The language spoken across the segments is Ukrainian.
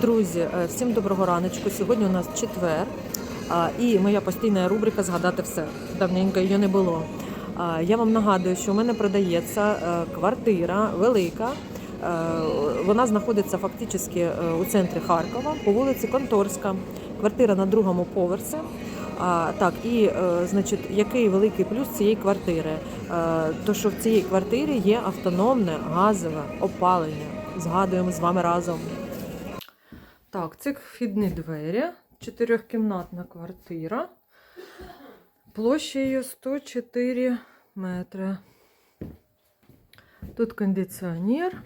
Друзі, е, всім доброго раночку. Сьогодні у нас четвер. І моя постійна рубрика Згадати все. Давненько її не було. Я вам нагадую, що у мене продається е, квартира велика. Е, Вона знаходиться фактично у центрі Харкова по вулиці Конторська. Квартира на другому поверсі. А, так, і значить, який великий плюс цієї квартири? То, що в цій квартирі є автономне газове опалення. Згадуємо з вами разом. Так, це вхідні двері, чотирьохкімнатна квартира. Площею 104 метри. Тут кондиціонер.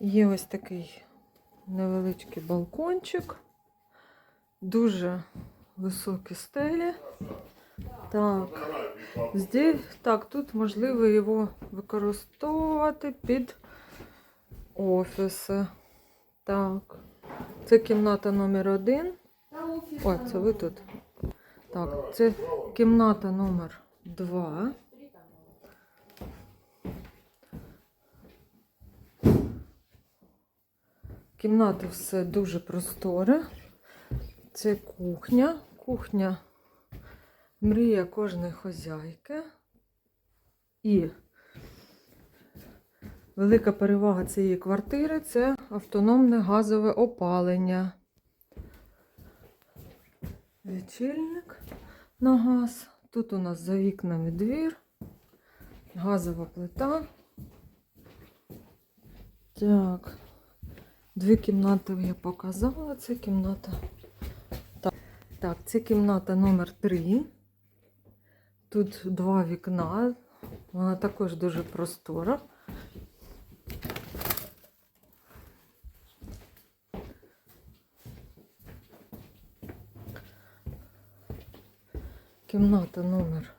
Є ось такий невеличкий балкончик. Дуже високі стелі. Так, здесь, так, тут можливо його використовувати під офіси. Так, це кімната номер один. О, це ви тут. Так, це кімната номер два. Кімнати все дуже просторе. Це кухня. Кухня мрія кожної хозяйки. І велика перевага цієї квартири це автономне газове опалення. Лічильник на газ. Тут у нас за вікнами двір, газова плита. Так, дві кімнати я показала. Це кімната. Так, так це кімната номер 3. Тут два вікна. Вона також дуже простора. Кімната номер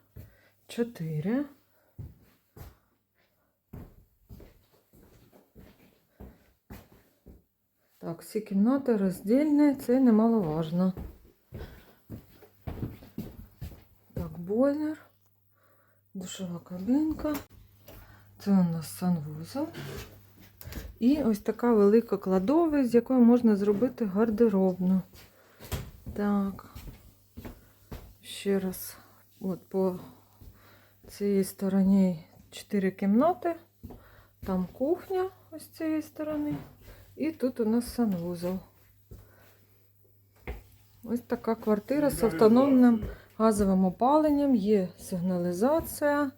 4. Так, всі кімнати роздільні, це немаловажно. Так, бойлер, душова кабінка. Це у нас санвузол. І ось така велика кладова, з якої можна зробити гардеробну. Так. Ще раз, от по цій стороні 4 кімнати, там кухня ось з цієї сторони, і тут у нас санвузол. Ось така квартира з автономним газовим опаленням, є сигналізація,